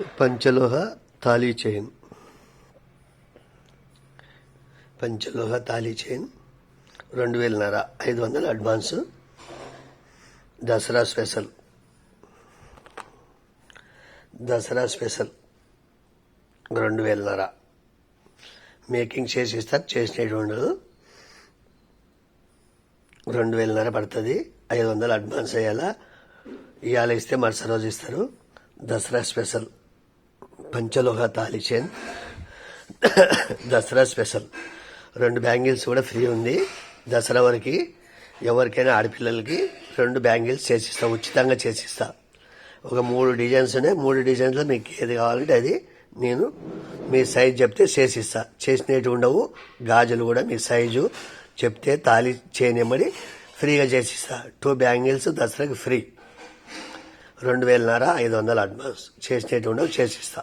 పంచలోహ తాళీ చైన్. పంచలోహ తాళీ చైన్ రెండు వేలన్నర ఐదు వందలు advance. Dasara special. Dasara special రెండు వేలన్నర మేకింగ్ చేసి ఇస్తారు చేసినటువంటి ఉండదు రెండు వేలన్నర పడుతుంది ఐదు వందలు అడ్వాన్స్ అయ్యేలా ఇవాళ ఇస్తే మరుసటి రోజు ఇస్తారు. దసరా స్పెషల్. పంచలోహ తాళి చైన్. దసరా స్పెషల్. రెండు బ్యాంగిల్స్ కూడా ఫ్రీ ఉంది. దసరా వరకు ఎవరికైనా ఆడపిల్లలకి రెండు బ్యాంగిల్స్ చేసిస్తా ఉచితంగా చేసిస్తా. ఒక మూడు డిజైన్స్ ఉన్నాయి. మూడు డిజైన్స్లో మీకు ఏది కావాలంటే అది నేను మీ సైజ్ చెప్తే చేసిస్తా. చేసినట్టు ఉండవు. గాజులు కూడా మీ సైజు చెప్తే తాళి చేయనిమ్మడి ఫ్రీగా చేసిస్తా. టూ బ్యాంగిల్స్ దసరాకి ఫ్రీ. రెండు వేలన్నర ఐదు వందలు అడ్వాన్స్. చేసినట్టు ఉండవు చేసిస్తా.